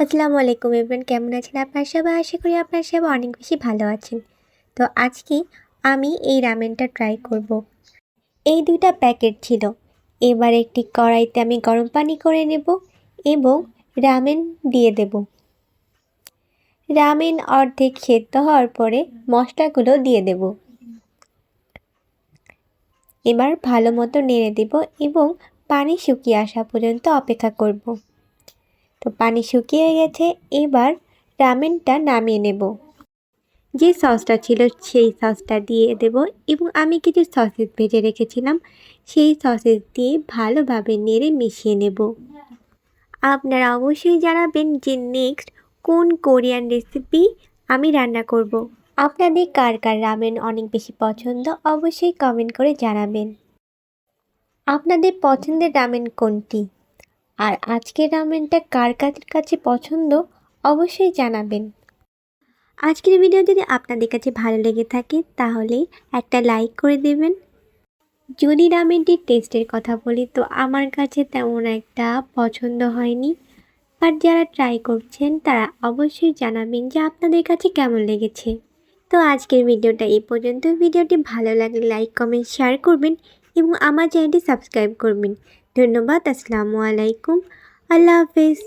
আসসালামু আলাইকুম এভরিওয়ান, কেমন আছেন আপনার সবাই? আশা করি আপনার সবাই অনেক বেশি ভালো আছেন। তো আজকে আমি এই রামেনটা ট্রাই করব। এই দুইটা প্যাকেট ছিল। এবার একটি কড়াইতে আমি গরম পানি করে নেব এবং রামেন দিয়ে দেব। রামেন অর্ধেক সেদ্ধ হওয়ার পরে মশলাগুলো দিয়ে দেব। এবার ভালো মতো নেড়ে দেব এবং পানি শুকিয়ে আসা পর্যন্ত অপেক্ষা করব। তো পানি শুকিয়ে গেছে, এবার রামেনটা নামিয়ে নেব। যে সসটা ছিল সেই সসটা দিয়ে দেব এবং আমি কিছু সসেস ভেজে রেখেছিলাম, সেই সসেস দিয়ে ভালোভাবে নেড়ে মিশিয়ে নেব। আপনারা অবশ্যই জানাবেন যে নেক্সট কোন কোরিয়ান রেসিপি আমি রান্না করব। আপনাদের কার কার রামেন অনেক বেশি পছন্দ অবশ্যই কমেন্ট করে জানাবেন। আপনাদের পছন্দের রামেন কোনটি? আর আজকের রামেনটা কার কাছে পছন্দ অবশ্যই জানাবেন। আজকের ভিডিও যদি আপনাদের কাছে ভালো লেগে থাকে, তাহলে একটা লাইক করে দেবেন। যদি রামেনটির টেস্টের কথা বলি, তো আমার কাছে তেমন একটা পছন্দ হয়নি। বাট যারা ট্রাই করছেন, তারা অবশ্যই জানাবেন যে আপনাদের কাছে কেমন লেগেছে। তো আজকের ভিডিওটা এই পর্যন্ত। ভিডিওটি ভালো লাগলে লাইক কমেন্ট শেয়ার করবেন এবং আমার চ্যানেলটি সাবস্ক্রাইব করবেন। ধন্যবাদ আসসালামু আলাইকুম। আল্লাহ হাফেজ।